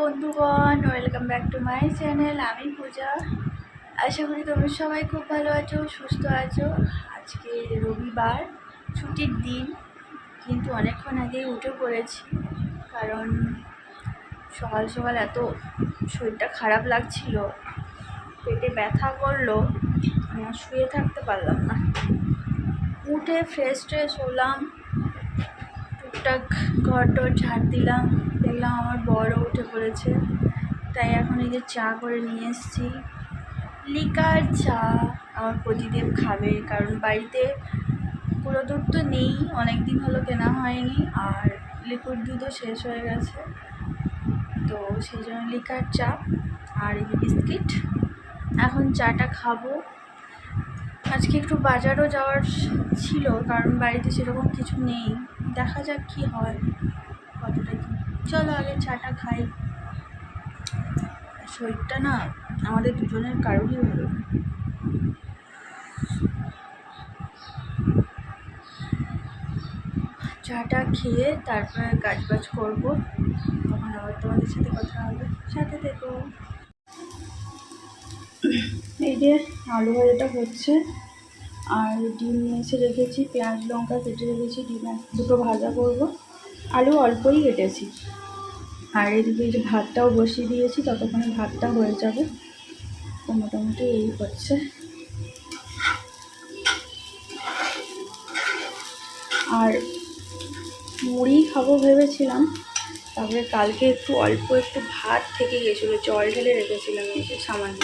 বন্ধুগণ welcome back to my channel আমি পূজা। আশা করি তোমরা সবাই খুব ভালো আছো, সুস্থ আছো। আজকে রবিবার, ছুটির দিন, কিন্তু অনেকক্ষণ আগেই উঠে পড়েছি, কারণ সকাল সকাল এত শরীরটা খারাপ লাগছিল, পেটে ব্যথা করল শুয়ে থাকতে পারলাম না। উঠে ফ্রেশ ট্রেশ হলাম, টুকটাক ঘর টর ঝাড় দিলাম দেখলাম আমার বড় উঠে পড়েছে, তাই এখন এই যে চা করে নিয়ে এসেছি। লিকার চা আমার প্রতিদিন খাবে, কারণ বাড়িতে পুরো দুধ তো নেই অনেক দিন হলো কেনা হয়নি, আর লিকুইড দুধও শেষ হয়ে গেছে। তো সেই জন্য লিকার চা আর এই বিস্কিট। এখন চাটা খাব। আজকে একটু বাজারও যাওয়ার ছিল, কারণ বাড়িতে সেরকম কিছু নেই। দেখা যাক কি হয়, কতটা চলো আগে চাটা খাই। শরীরটা না আমাদের দুজনের কারোরই ভালো। চাটা খেয়ে তারপরে কাজ বাজ করব। তখন আবার তোমাদের সাথে কথা হবে। সাথে থেকো। এই যে আলু ভাজাটা হচ্ছে। আর ডিম এসে রেখেছি, পেঁয়াজ লঙ্কা কেটে রেখেছি, ডিম দুটো ভাজা করব। আলু অল্পই কেটেছি। আর এদিকে যে ভাতটাও বসিয়ে দিয়েছি, ততক্ষণে ভাতটা হয়ে যাবে। তো মোটামুটি এই হচ্ছে। আর মুড়ি খাব ভেবেছিলাম, তারপরে কালকে একটু অল্প একটু ভাত থেকে গেছিল, জল ঢেলে রেখেছিলাম এই যে সামান্য।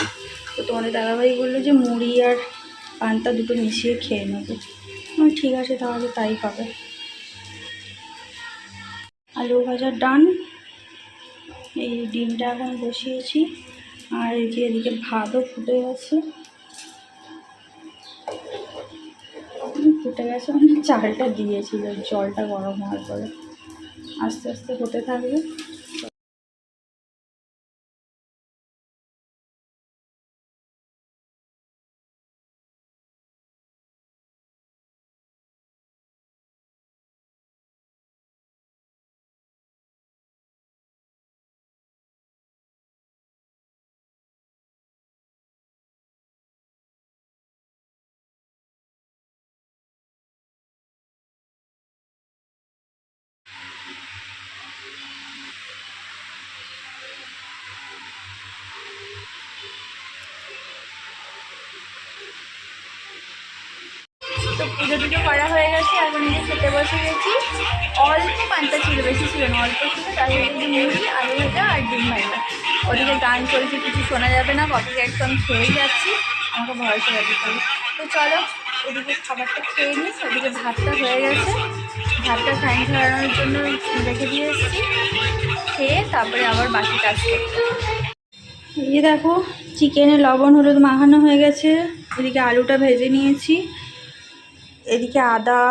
তো তোমাদের দাদাভাই বলল যে মুড়ি আর পান্তা দুটো মিশিয়ে খেয়ে নেব। ঠিক আছে তাহলে তাই পাবে আলু ভাজা ডান এই ডিমটা এখন বসিয়েছি। আর এই যে এদিকে ভাতও ফুটে গেছে। ফুটে গেছে মানে চালটা দিয়েছিল জলটা গরম হওয়ার পরে। আস্তে আস্তে হতে থাকবে। তো পুজো টুজো করা হয়ে গেছে এখন নিজে খেতে বসে গেছি। অল্প পান্তা ছিল, বেশি ছিল না, অল্প ছিল, তার সাথে যে মুড়ি, আলু ভাজা আর ডিম ভাজা। ওদিকে গান চলছে, কিছু শোনা যাবে না কপি একটু আমি খেয়েই যাচ্ছি, আমাকে ভরসা রাখতে তো চলো, ওদিকে খাবারটা খেয়ে নিই, ওদিকে ভাতটা হয়ে গেছে। ভাতটা ফাইন খাওয়ানোর জন্য রেখে দিয়ে এসেছি। খেয়ে তারপরে আবার বাকি কাজ করতে। এই দেখো, চিকেনে লবণ, হলুদ মাখানো হয়ে গেছে। এদিকে আলুটা ভেজে নিয়েছি। এদিকে আদা,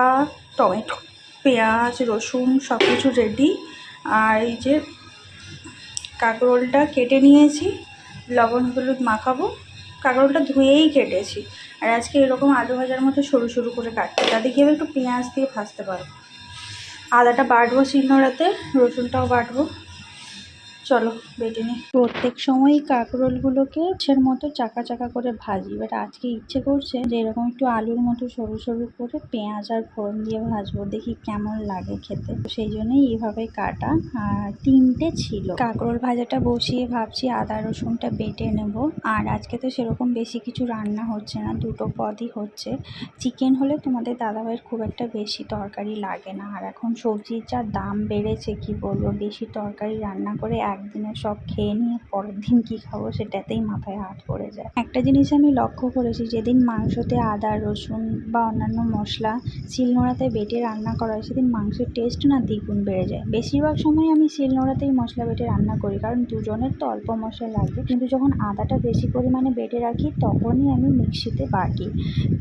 টমেটো, পেঁয়াজ, রসুন সব কিছু রেডি আর এই যে কাঁকরোলটা কেটে নিয়েছি, লবণ হলুদ মাখাবো। কাঁকরোলটা ধুয়েই কেটেছি। আর আজকে এরকম আলু ভাজার মতো সরু সরু করে কাটতে তাতে কি একটু পেঁয়াজ দিয়ে ভাজতে পারব। আদাটা বাটবো শিলনোড়াতে, রসুনটাও বাটবো। চলো বেটে নিই প্রত্যেক সময়ই কাঁকরোলগুলোকে ইচ্ছের মতো চাকা চাকা করে ভাজি। বাট আজকে ইচ্ছে করছে যে এরকম একটু আলুর মতো সরু সরু করে পেঁয়াজ আর ফোড়ন দিয়ে ভাজবো, দেখি কেমন লাগে খেতে। সেই জন্যই এইভাবে কাটা, আর তিনটে ছিল। কাঁকরোল ভাজাটা বসিয়ে ভাবছি আদা রসুনটা বেটে নেব। আর আজকে তো সেরকম বেশি কিছু রান্না হচ্ছে না, দুটো পদই হচ্ছে। চিকেন হলে তোমাদের দাদাভাইয়ের খুব একটা বেশি তরকারি লাগে না। আর এখন সবজির যা দাম বেড়েছে, কি বলব? বেশি তরকারি রান্না করে একদিনে সব খেয়ে নিয়ে পরের দিন কি খাব সেটাতেই মাথায় হাত পড়ে যায়। একটা জিনিস আমি লক্ষ্য করেছি, যেদিন মাংসতে আদা, রসুন বা অন্যান্য মশলা শিলনোড়াতে বেটে রান্না করা হয়, সেদিন মাংসের টেস্ট না দ্বিগুণ বেড়ে যায়। বেশিরভাগ সময় আমি শিলনোড়াতেই মশলা বেটে রান্না করি, কারণ দুজনের তো অল্প মশলা লাগবে কিন্তু যখন আদাটা বেশি পরিমাণে বেটে রাখি, তখনই আমি মিক্সিতে বাটি।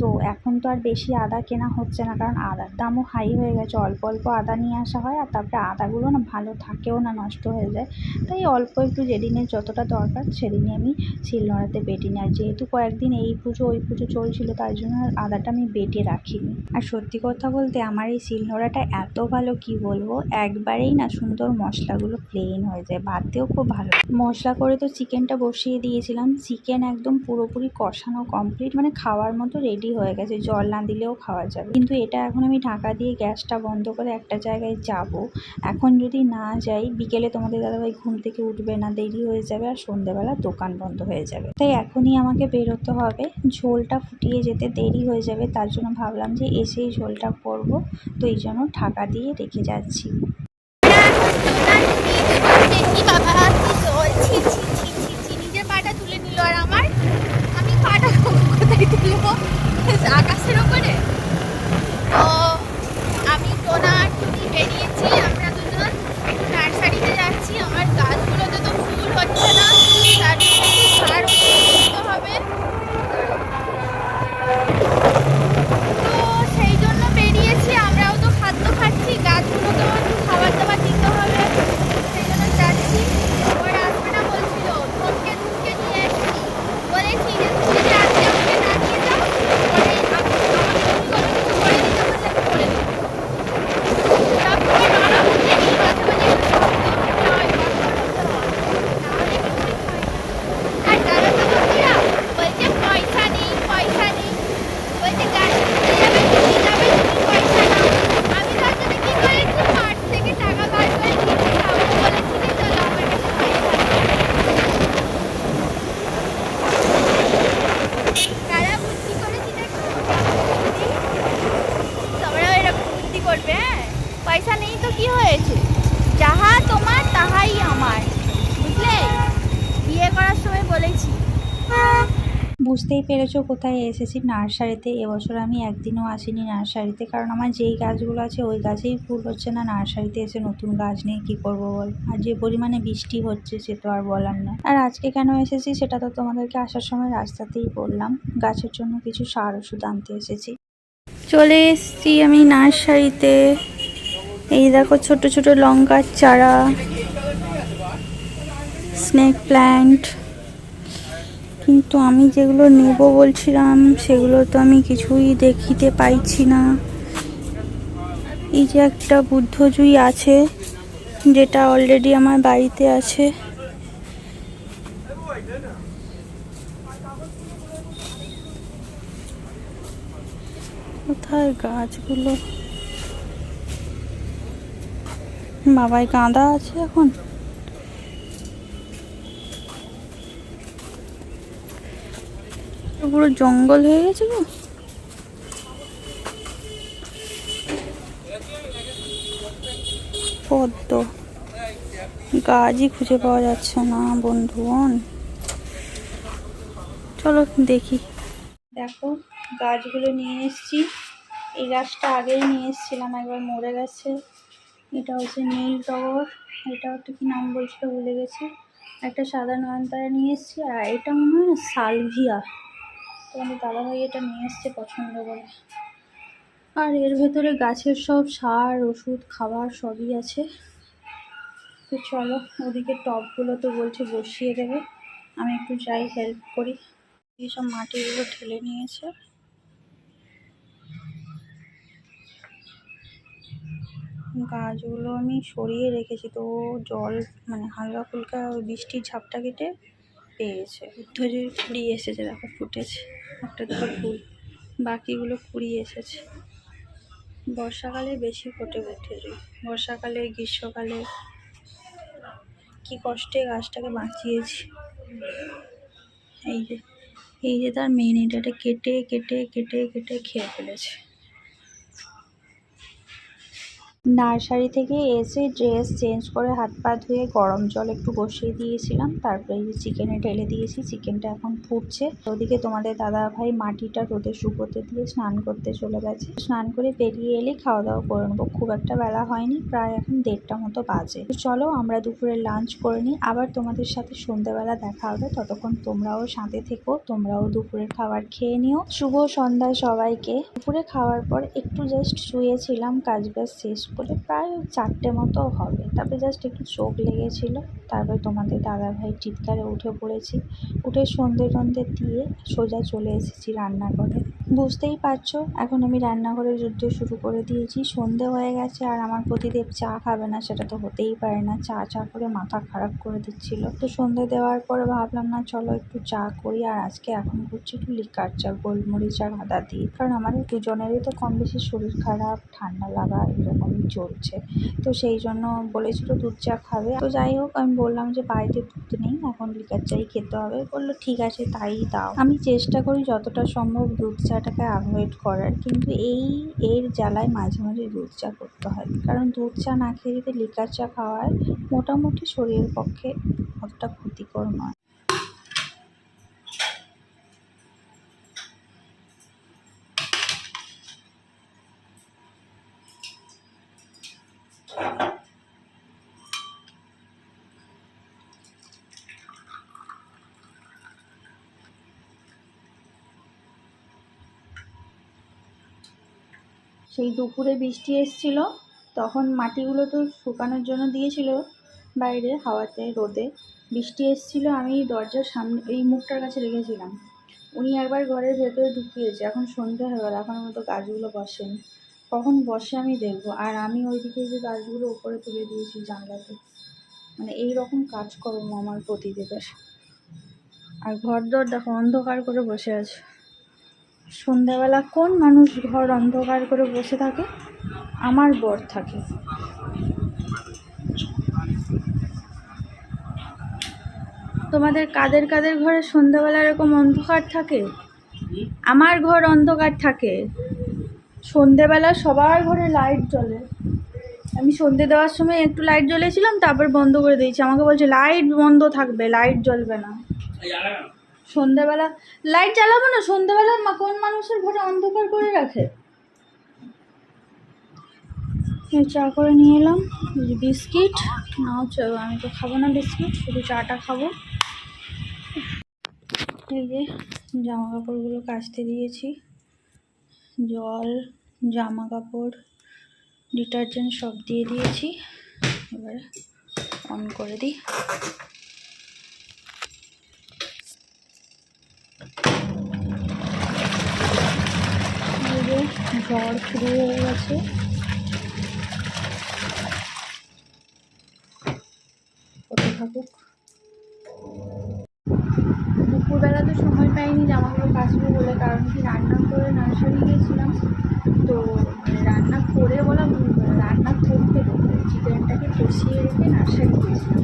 তো এখন তো আর বেশি আদা কেনা হচ্ছে না, কারণ আদার দামও হাই হয়ে গেছে। অল্প অল্প আদা নিয়ে আসা হয় আর তারপরে আদাগুলো না ভালো থাকেও না, নষ্ট হয়ে যায়। তাই অল্প একটু যেদিনের যতটা দরকার সেদিনই আমি শিলনোড়াতে বেটে নিই আর যেহেতু কয়েকদিন এই পুজো, ওই পুজো চলছিল তার জন্য আর আদাটা আমি বেটে রাখিনি। আর সত্যি কথা বলতে আমার এই শিল নোড়াটা এত ভালো, কি বলব? একবারেই না সুন্দর মশলাগুলো প্লেন হয়ে যায়, বাদতেও খুব ভালো মশলা করে তো চিকেনটা বসিয়ে দিয়েছিলাম, চিকেন একদম পুরোপুরি কষানো কমপ্লিট মানে খাওয়ার মতো রেডি হয়ে গেছে, জল না দিলেও খাওয়া যাবে। কিন্তু এটা এখন আমি ঢাকা দিয়ে গ্যাসটা বন্ধ করে একটা জায়গায় যাব। এখন যদি না যাই, বিকেলে তোমাদের দাদাভাই ঘুম থেকে উঠবে না দেরি হয়ে যাবে আর সন্ধেবেলা দোকান বন্ধ হয়ে যাবে তাই এখনই আমাকে বেরোতে হবে ঝোলটা ফুটিয়ে যেতে দেরি হয়ে যাবে তার জন্য ভাবলাম যে এসেই ঝোলটা করব তো এই জন্য ঢাকা দিয়ে রেখে যাচ্ছি নিজের পাটা তুলে নিল আর আমার আমি পাটা কোথায় তুলবো আকাশের ওপরে তো আমি টোনা আর টুনি বেরিয়েছি আমরা দুজন নার্সারিতে যাচ্ছি আমার গাছগুলোতে তো ফুল হচ্ছে না তার জন্য একটু সার ওষুধ দিতে হবে তো সেই জন্য বেরিয়েছি আমরাও তো খাদ্য খাচ্ছি গাছগুলোকেও একটু খাবার দাবার দিতে হবে সেই জন্য যাচ্ছি ওরা আসবে না বলছিল ফোনকে ধুকে নিয়ে এসেছি বলেছি যে তুমি যে আজকে আমাকে না নিয়ে যাও পরে আম- আমাকে তুমি কোনো কিছু করে দিতে বললে আমি করে দেবো তারপরে নরম হচ্ছে এই মাঝে মাঝে একটু শব্দ হয়, নাহলে কিছুই হয় না। আর দাদা তো বন্ধুরা বলছে পয়সা নেই পয়সা নেই বলছে গাড়ি কিনতে যাবে তুমি যাবে তুমি পয়সা নাও আমি তার জন্য কি করেছি পার্স থেকে টাকা বার করে কিনে খাব বলেছি যে চলো আমার কাছে পয়সা নেই কারা বুদ্ধি করেছি দেখো তোমরাও এরকম বুদ্ধি করবে হ্যাঁ পয়সা নেই তো কি হয়েছে যাহা তোমার তাহাই আমার বুঝলে বিয়ে করার সময় বলেছি পেরেছ কোথায় এসেছি? নার্সারিতে। এবছর আমি একদিনও আসিনি নার্সারিতে, কারণ আমার যেই গাছগুলো আছে, ওই গাছেই ফুল হচ্ছে না। নার্সারিতে এসে নতুন গাছ নিয়ে কী করব বল? আর যে পরিমাণে বৃষ্টি হচ্ছে, সে তো আর বলার না আর আজকে কেন এসেছি, সেটা তো তোমাদেরকে আসার সময় রাস্তাতেই বললাম। গাছের জন্য কিছু সার, ওষুধ আনতে এসেছি। চলে এসেছি আমি নার্সারিতে। এই দেখো, ছোট ছোট লঙ্কার চারা, স্নেক প্ল্যান্ট। কিন্তু আমি যেগুলো নেব বলছিলাম, সেগুলো তো আমি কিছুই দেখিতে পাইছি না। এই যে একটা বুদ্ধজুই আছে, যেটা অলরেডি আমার বাড়িতে আছে। কোথায় গাছগুলো? বাবাই গাঁদা আছে এখন? পুরো জঙ্গল হয়ে গেছে গো। পদ্ম। গাছই খুঁজে পাওয়া যাচ্ছে না, বন্ধুগণ। চলো দেখি। দেখো, গাছগুলো নিয়ে এসেছি। এই গাছটা আগেই নিয়ে এসেছিলাম, একবার মরে গেছে। এটা হচ্ছে নীল টগর। এটা একটা কি নাম বলছিল, ভুলে গেছি। একটা সাদা নয়নতারা নিয়ে এসেছি। আর এটা মনে হয় সালভিয়া। তো আমার দাদাভাই এটা নিয়ে এসছে পছন্দ করে। আর এর ভেতরে গাছের সব সার ওষুধ খাবার সবই আছে। তো চলো ওদিকে টবগুলো তো বলছে বসিয়ে দেবে। আমি একটু যাই হেল্প করি। এইসব মাটিগুলো ঢেলে নিয়েছে। গাছগুলো আমি সরিয়ে রেখেছি তো ও জল মানে হালকা ফুলকা ওই বৃষ্টির ঝাপটা কেটে পেয়েছে। বুদ্ধজির কুড়ি এসেছে, দেখো ফুটেছে। একটা দুটো ফুল, বাকিগুলো কুড়ি এসেছে। বর্ষাকালে বেশি ফোটে বুদ্ধজি বর্ষাকালে, গ্রীষ্মকালে কি কষ্টে গাছটাকে বাঁচিয়েছি। এই যে এই যে তার মেন এটা কেটে কেটে কেটে কেটে খেয়ে ফেলেছে। নার্সারি থেকে এসে ড্রেস চেঞ্জ করে হাত পা ধুয়ে গরম জল একটু বসিয়ে দিয়েছিলাম। তারপরে এই যে চিকেনে ঢেলে দিয়েছি, চিকেনটা এখন ফুটছে। ওদিকে তোমাদের দাদা ভাই মাটিটা রোদে শুকোতে দিয়ে স্নান করতে চলে গেছে। স্নান করে বেরিয়ে এলে খাওয়া দাওয়া করে নেব। খুব একটা বেলা হয়নি, প্রায় এখন দেড়টা মতো বাজে। চলো আমরা দুপুরে লাঞ্চ করে নিই। আবার তোমাদের সাথে সন্ধ্যাবেলা দেখা হবে। ততক্ষণ তোমরাও সাথে থেকো, তোমরাও দুপুরের খাবার খেয়ে নিও। শুভ সন্ধ্যা সবাইকে। দুপুরে খাওয়ার পর একটু জাস্ট শুয়েছিলাম কাজ বাজ শেষ করে প্রায় চারটে মতো হবে। তারপরে জাস্ট একটু চোখ লেগেছিলো। তারপরে তোমাদের দাদাভাই চিৎকারে উঠে পড়েছি। উঠে সন্ধে টন্ধে দিয়ে সোজা চলে এসেছি রান্নাঘরে। বুঝতেই পারছ, এখন আমি রান্নাঘরে যুদ্ধ শুরু করে দিয়েছি, সন্ধে হয়ে গেছে আর আমার প্রতিদেব চা খাবে না, সেটা তো হতেই পারে না, চা চা করে মাথা খারাপ করে দিচ্ছিল। তো সন্ধে দেওয়ার পরে ভাবলাম, না চলো একটু চা করি আর আজকে এখন করছি একটু লিকার চা, গোলমরিচ আর আদা দিয়ে, কারণ আমাদের দুজনেরই তো কম বেশি শরীর খারাপ, ঠান্ডা লাগা এরকমই চলছে। তো সেই জন্য বলেছিল দুধ চা খাবে। তো যাই হোক, আমি বললাম যে বাড়িতে দুধ নেই, এখন লিকার চাই খেতে হবে। বলল, ঠিক আছে, তাই দাও। আমি চেষ্টা করি যতটা সম্ভব দুধ চাটাকে অ্যাভয়েড করার, কিন্তু এই, এর জ্বালায় মাঝে মাঝে দুধ চা করতে হয়। কারণ দুধ চা না খেয়ে যদি লিকার চা খাওয়ায় মোটামুটি শরীরের পক্ষে অতটা ক্ষতিকর নয়। সেই দুপুরে বৃষ্টি এসছিল, তখন মাটিগুলো তো শুকানোর জন্য দিয়েছিল বাইরে হাওয়াতে, রোদে। বৃষ্টি এসছিল, আমি দরজার সামনে, এই মুখটার কাছে রেখেছিলাম। উনি একবার ঘরের ভেতরে ঢুকিয়েছে, এখন সন্ধে হয়ে গেল এখন মতো গাছগুলো বসেনি। কখন বসে আমি দেখব, আর আমি ওইদিকে যে গাছগুলো উপরে তুলে দিয়েছি জানলাতে। মানে এই রকম কাজকর্ম আমার প্রতিদেবের আর ঘর দর দেখো, অন্ধকার করে বসে আছে। সন্ধ্যাবেলা কোন মানুষ ঘর অন্ধকার করে বসে থাকে? আমার বর থাকে। তোমাদের কাদের কাদের ঘরে সন্ধ্যাবেলা এরকম অন্ধকার থাকে? আমার ঘর অন্ধকার থাকে। সন্ধেবেলা সবার ঘরে লাইট জ্বলে। আমি সন্ধে দেওয়ার সময় একটু লাইট জ্বলেছিলাম, তারপর বন্ধ করে দিয়েছি। আমাকে বলছে লাইট বন্ধ থাকবে লাইট জ্বলবে না। সন্ধ্যাবেলা লাইট জ্বালাবো না? সন্ধ্যাবেলা কোন মানুষের ঘরে অন্ধকার করে রাখে? চা করে নিয়ে এলাম। বিস্কিট। নাও আমি তো খাব না বিস্কিট, শুধু চাটা খাব। এই যে জামা কাপড়গুলো কাচতে দিয়েছি। জল জামা কাপড় ডিটারজেন্ট সব দিয়ে দিয়েছি। এবারে অন করে দিই এই যে ঝড় শুরু হয়ে গেছে। দুপুরবেলা তো সময় পাইনি জামাগুলো কাচবো বলে, কারণ কি রান্না করে নার্সারি গিয়েছিলাম তো মানে রান্না করে বলা ভুল রান্না করতে চিকেনটাকে কষিয়ে রেখে নার্সারি গিয়েছিলাম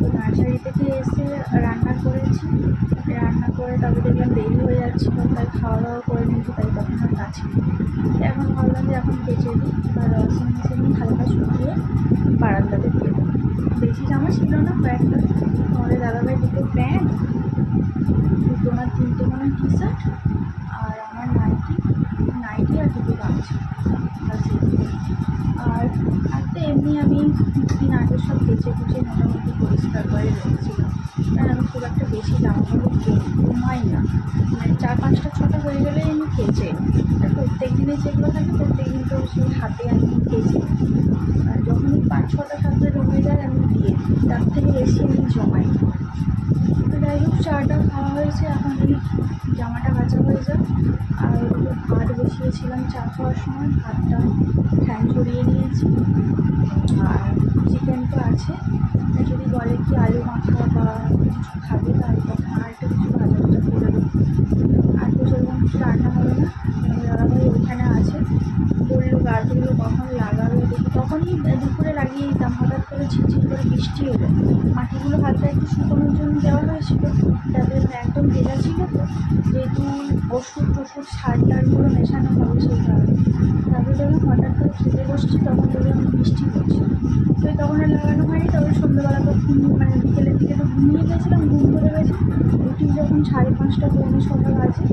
তো নার্সারি থেকে এসে রান্না করেছি। রান্না করে তবে দেখলাম দেরি হয়ে যাচ্ছিল, তাই খাওয়া দাওয়া করে নিয়েছি, তাই তখন এখন ভাবলাম যে এখন কেচে দিই আর ওয়াশিং মেশিনে হালকা শুকিয়ে বারান্দাতে দিয়ে দেবো বেশি জামা ছিল না, কয়েকটা। আমাদের দাদাভাই দুটো প্যান্ট, দুটো না তিনটে মনে টি শার্ট আর আমার নাইটি আর দুটো গামছা আর আর তো এমনি আমি দিন আগে সব কেচে কুচে মোটামুটি পরিষ্কার করে রেখেছিলাম কারণ আমি খুব একটা বেশি জামা কাপড় ঘুমাই না মানে চার পাঁচটা ছটা হয়ে গেলে আমি কেচে আর প্রত্যেক দিনে যেগুলো থাকে প্রত্যেক দিন তো সেই হাতে আমি নিই। আর যখনই পাঁচ ছটা সাতটা জমে যায়, আমি দিয়ে। তার থেকে বেশি আমি জমাই। তো যাই হোক, চাটা খাওয়া হয়েছে, এখন জামাটা কাচা হয়ে যাক। আর ভাত বসিয়েছিলাম চা খাওয়ার সময়, ভাতটা ফ্যান ছড়িয়ে নিয়েছি। আর চিকেন তো আছে। যদি বলে কি আলু মাখা বা কিছু খাবে, তাহলে তখন আর একটু কিছু ভাজা ভাজা করে দেবো। আর তো সেরকম কিছু রান্না হবে না। দাদাভাই ওইখানে আছে। বলল গাছগুলো কখন লাগাবে? দেখি, তখনই দুপুরে লাগিয়ে দিতাম। হঠাৎ করে ঝিরঝির করে বৃষ্টি এলো। মাটিগুলো হালকা একটু শুকোনোর জন্য দেওয়া হয়েছিল তাদের একদম ভেজা ছিল তো, যেহেতু ওষুধ টষুধ সার টারগুলো মেশানো হবে সেই কারণে। তারপরে যখন হঠাৎ করে খেতে বসছি, তখন দেখলাম বৃষ্টি হচ্ছে। তো তখন আর লাগানো হয়নি, তবে সন্ধ্যেবেলা তো মানে বিকেলের দিকে তো ঘুমিয়ে গেছিলাম, ঘুম ধরে গেছে। উঠি যখন সাড়ে পাঁচটা পৌনে ছটা বাজে,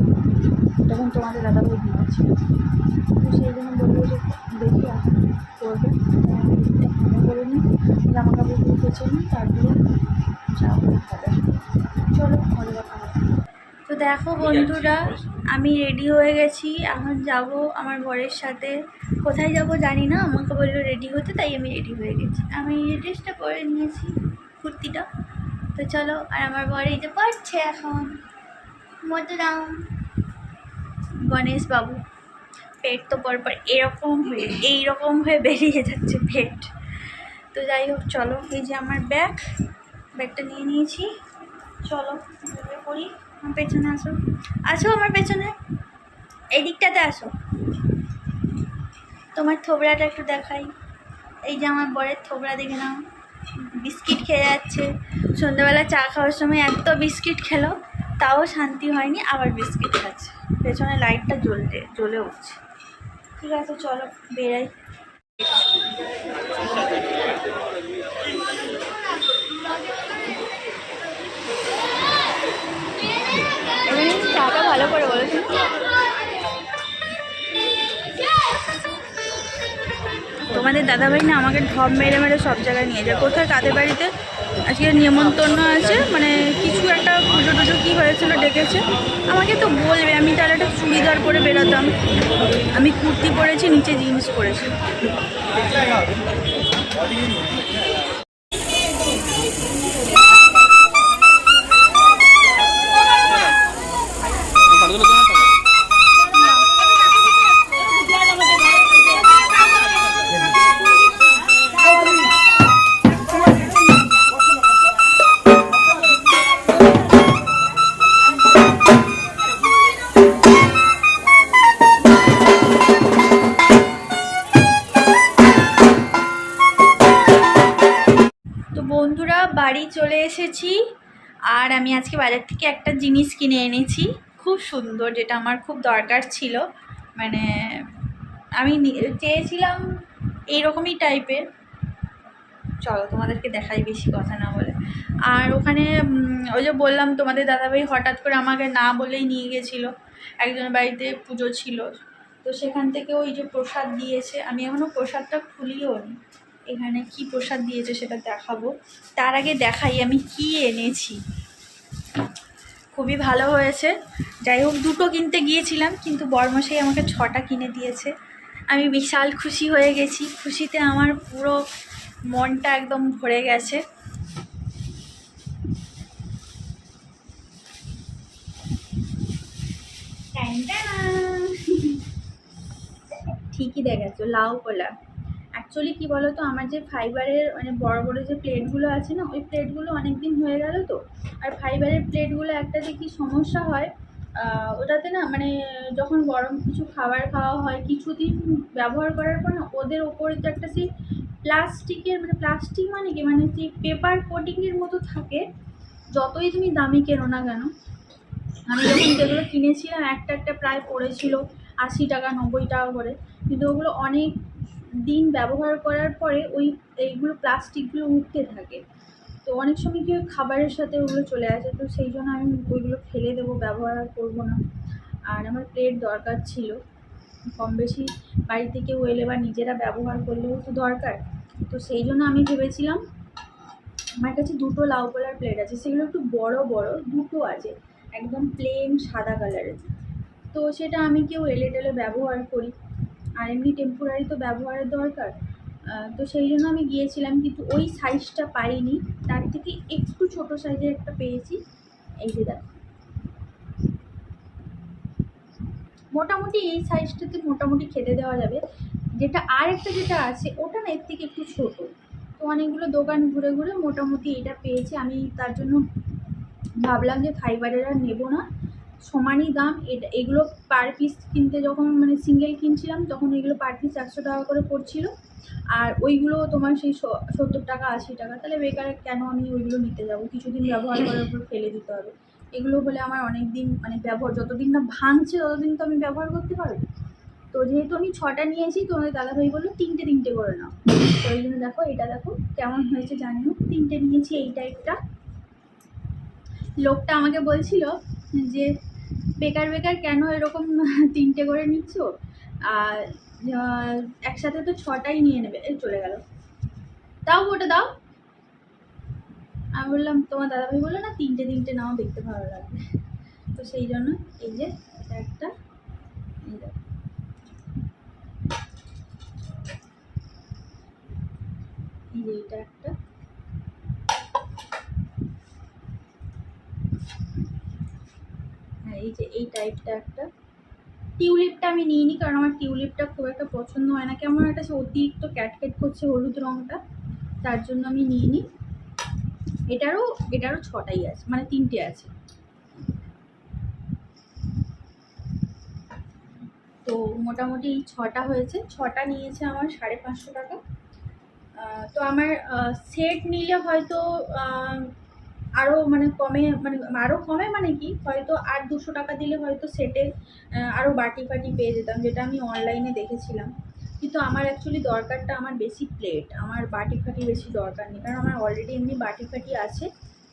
তখন তোমাদের দাদাভাই ঘুমাচ্ছিল তো সেই জন্য বলব যে, দেখি করবে। করে নিই জামা কাপড়গুলো কেচে নিই, তারপরে করে খাবে চলো ঘরে কথা তো দেখো বন্ধুরা, আমি রেডি হয়ে গেছি। এখন যাব আমার বরের সাথে। কোথায় যাব জানি না, আমাকে বলল রেডি হতে, তাই আমি রেডি হয়ে গেছি। আমি ড্রেসটা পরে নিয়েছি, কুর্তিটা। তো চলো, আর আমার বর এই যে পড়ছে এখন। মধুরাম গণেশ বাবু পেট তো পরপর এরকম হয়ে, এইরকম হয়ে বেরিয়ে যাচ্ছে পেট। তো যাই হোক, চলো, এই যে আমার ব্যাগ ব্যাগটা নিয়ে নিয়েছি। চলো বেরিয়ে পড়ি আমার পেছনে আসো। আসো আমার পেছনে। এই দিকটাতে আসো। তোমার থোবড়াটা একটু দেখাই। এই যে আমার বরের থোবড়া দেখে নাও। বিস্কিট খেয়ে যাচ্ছে। সন্ধ্যাবেলা চা খাওয়ার সময় এত বিস্কিট খেলো, তাও শান্তি হয়নি, আবার বিস্কিট খাচ্ছে। পেছনে লাইটটা জ্বলতে জ্বলে উঠছে। ঠিক আছে, চলো, বেরাই এবারে চাটা ভালো করে বলো শুনি। তোমাদের দাদাভাই না আমাকে ঢপ মেরে মেরে সব জায়গায় নিয়ে যায়। কোথায়? কাদের বাড়িতে আজকে নিমন্ত্রণ আছে। মানে কিছু একটা পুজো টুজো কী হয়েছিল ডেকেছে? আমাকে তো বলবে, আমি তাহলে একটা চুড়িদার পরে বেরোতাম। আমি কুর্তি পরেছি, নিচে জিন্স পরেছি। আমি আজকে বাজার থেকে একটা জিনিস কিনে এনেছি। খুব সুন্দর, যেটা আমার খুব দরকার ছিল। মানে আমি চেয়েছিলাম এইরকমই টাইপের। চলো তোমাদেরকে দেখাই বেশি কথা না বলে। আর ওখানে ওই যে বললাম তোমাদের দাদাভাই হঠাৎ করে আমাকে না বলেই নিয়ে গেছিল। একজন বাড়িতে পুজো ছিল। তো সেখান থেকে ওই যে প্রসাদ দিয়েছে। আমি এখনও প্রসাদটা খুলিও নি। এখানে কি প্রসাদ দিয়েছে সেটা দেখাবো। তার আগে দেখাই আমি কি এনেছি। খুবই ভালো হয়েছে। যাই হোক, দুটো কিনতে গিয়েছিলাম, কিন্তু বরমশাই আমাকে ছটা কিনে দিয়েছে। আমি বিশাল খুশি হয়ে গেছি। খুশিতে আমার পুরো মনটা একদম ভরে গেছে। ঠিকই দেখেছ লাউ কলা। অ্যাকচুয়ালি কি বলো তো আমার যে ফাইবারের মানে বড় বড় যে প্লেটগুলো আছে না, ওই প্লেটগুলো অনেক দিন হয়ে গেল তো। আর ফাইবারের প্লেটগুলো একটাতে কি সমস্যা হয় ওটাতে না মানে যখন গরম কিছু খাবার খাওয়া হয়, কিছুদিন ব্যবহার করার পর না ওদের ওপরে তো একটা সেই প্লাস্টিকের মানে প্লাস্টিক মানে কি? মানে সেই পেপার কোটিংয়ের মতো থাকে। যতই তুমি দামি কেনো না কেন, আমি যখন যেগুলো কিনেছিলাম, একটা একটা প্রায় পড়েছিল আশি টাকা, নব্বই টাকা করে। কিন্তু ওগুলো অনেক দিন ব্যবহার করার পরে ওই এইগুলো প্লাস্টিকগুলো উঠতে থাকে। তো অনেক সময় কি খাবারের সাথে ওগুলো চলে আসে, তো সেই জন্য আমি ওইগুলো ফেলে দেবো, ব্যবহার করব না। আর আমার প্লেট দরকার ছিল। কম বেশি বাড়িতে কেউ এলে বা নিজেরা ব্যবহার করলেও তো দরকার। তো সেই জন্য আমি ভেবেছিলাম, আমার কাছে দুটো লাউ কলার প্লেট আছে। সেগুলো একটু বড় বড়, দুটো আছে, একদম প্লেন সাদা কালারের তো সেটা আমি কেউ এলে টেলে ব্যবহার করি। আর এমনি টেম্পোরারি তো ব্যবহারের দরকার। তো সেই জন্য আমি গিয়েছিলাম, কিন্তু ওই সাইজটা পাইনি। তার থেকে একটু ছোট সাইজের একটা পেয়েছি। এই যে দেখো। মোটামুটি এই সাইজটাতে মোটামুটি খেতে দেওয়া যাবে। যেটা আর একটা যেটা আছে, ওটা না এর থেকে একটু ছোট। তো অনেকগুলো দোকান ঘুরে ঘুরে মোটামুটি এটা পেয়েছি। আমি তার জন্য ভাবলাম যে ফাইবারের আর নেব না। সমানই দাম, এটা, এগুলো পার পিস কিনতে যখন মানে সিঙ্গেল কিনছিলাম, তখন এগুলো পার পিস একশো টাকা করে পড়ছিল। আর ওইগুলো তোমার সেই সত্তর টাকা, আশি টাকা, তাহলে বেকার কেন আমি ওইগুলো নিতে যাব? কিছুদিন ব্যবহার করার পর ফেলে দিতে হবে। এগুলো হলে আমার অনেক দিন মানে ব্যবহার, যতদিন না ভাঙছে, ততদিন তো আমি ব্যবহার করতে পারব। তো যেহেতু আমি ছটা নিয়েছি, তোমাদের দাদাভাই বলল, তিনটে তিনটে করে নাও। তো ওই জন্য দেখো, এটা দেখো, কেমন হয়েছে জানিও। তিনটে নিয়েছি এই টাইপটা লোকটা আমাকে বলছিল যে বেকার বেকার কেন এরকম তিনটে করে নিচ্ছ? আর একসাথে তো ছটাই নিয়ে নেবে। এই চলে গেল। দাও ওটা দাও। আমি বললাম, তোমার দাদাভাই বলল না, তিনটে তিনটে নাও, দেখতে ভালো লাগবে। তো সেই জন্য এই যে, এটা একটা। এই যে এটা একটা হ্যাঁ এই যে এই টাইপটা একটা। টিউলিপটা আমি নিইনি কারণ আমার টিউলিপটা খুব একটা পছন্দ হয় না। কেমন একটা অতিরিক্ত ক্যাটকেট করছে হলুদ রঙটা তার জন্য আমি নিইনি। এটারও এটারও ছটাই আছে মানে তিনটে আছে। তো মোটামুটি ছটা হয়েছে। ছটা নিয়েছে আমার সাড়ে পাঁচশো টাকা। তো আমার সেট নিলে হয়তো আরও মানে কমে মানে আরও কমে মানে কি? হয়তো আর দুশো টাকা দিলে হয়তো সেটে আরও বাটি ফাটি পেয়ে যেতাম, যেটা আমি অনলাইনে দেখেছিলাম। কিন্তু আমার অ্যাকচুয়ালি দরকারটা আমার বেশি প্লেট আমার বাটি ফাটি বেশি দরকার নেই, কারণ আমার অলরেডি এমনি বাটি ফাটি আছে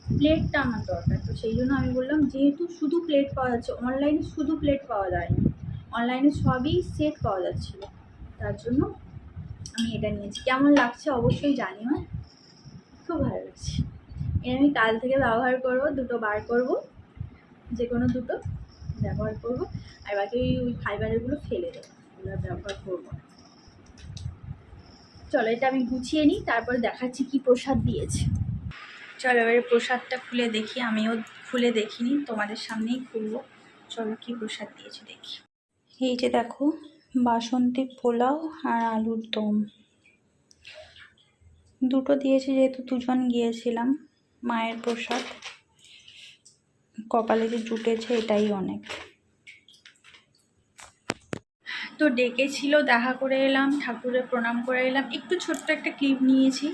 প্লেটটা আমার দরকার। তো সেই জন্য আমি বললাম, যেহেতু শুধু প্লেট পাওয়া যাচ্ছে অনলাইনে শুধু প্লেট পাওয়া যায়নি অনলাইনে সবই সেট পাওয়া যাচ্ছিল তার জন্য আমি এটা নিয়েছি। কেমন লাগছে অবশ্যই জানি হ্যাঁ? খুব ভালো লাগছে। এর আমি কাল থেকে ব্যবহার করব, দুটো বার করব যে কোনো দুটো ব্যবহার করব, আর বাকি ওই ফাইবারেরগুলো ফেলে দেবো আর ব্যবহার করব চলো, এটা আমি গুছিয়ে নিই, তারপর দেখাচ্ছি কি প্রসাদ দিয়েছে। চলো, এবারে প্রসাদটা খুলে দেখি, আমিও খুলে দেখিনি, তোমাদের সামনেই খুলবো। চলো, কি প্রসাদ দিয়েছে দেখি। এই যে দেখো, বাসন্তী পোলাও আর আলুর দম। দুটো দিয়েছে যেহেতু, দুজন গিয়েছিলাম। মায়ের প্রসাদ। কপালে যে জুটেছে এটাই অনেক। তো ডেকেছিল দেখা করে এলাম, ঠাকুরের প্রণাম করে এলাম। একটু ছোট্ট একটা ক্লিপ নিয়েছি।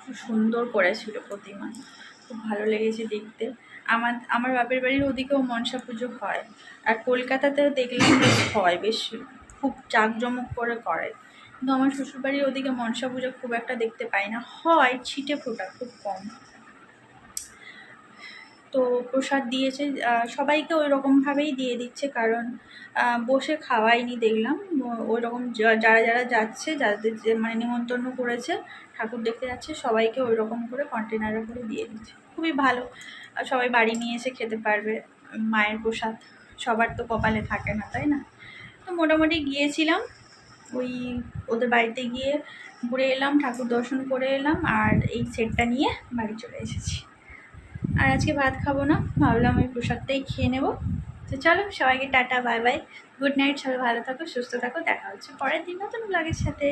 খুব সুন্দর করেছিল প্রতিমা। খুব ভালো লেগেছে দেখতে। আমার আমার বাপের বাড়ির ওদিকেও মনসা পুজো হয়। আর কলকাতাতেও দেখলাম হয়, বেশ খুব জাঁকজমক করে করে। কিন্তু আমার শ্বশুরবাড়ির ওদিকে মনসা পুজো খুব একটা দেখতে পাই না। হয় ছিটে ফোটা খুব কম। তো প্রসাদ দিয়েছে সবাইকে ওই রকমভাবেই দিয়ে দিচ্ছে কারণ বসে খাওয়াইনি দেখলাম। ওই রকম যারা যারা যাচ্ছে, যাদের যে মানে নিমন্ত্রণ করেছে, ঠাকুর দেখতে যাচ্ছে, সবাইকে ওই রকম করে কন্টেনারে করে দিয়ে দিচ্ছে। খুবই ভালো। আর সবাই বাড়ি নিয়ে এসে খেতে পারবে মায়ের প্রসাদ। সবার তো কপালে থাকে না, তাই না? তো মোটামুটি গিয়েছিলাম। ওই ওদের বাড়িতে গিয়ে ঘুরে এলাম, ঠাকুর দর্শন করে এলাম আর এই সেটটা নিয়ে বাড়ি চলে এসেছি। আর আজকে ভাত খাব না, ভাবলাম ওই প্রসাদটাই খেয়ে নেব। তো চলো, সবাইকে tata, bye bye, good night, সবাই ভালো থাকো, সুস্থ থাকো, দেখা হচ্ছে পরের দিন নতুন ব্লগের সাথে।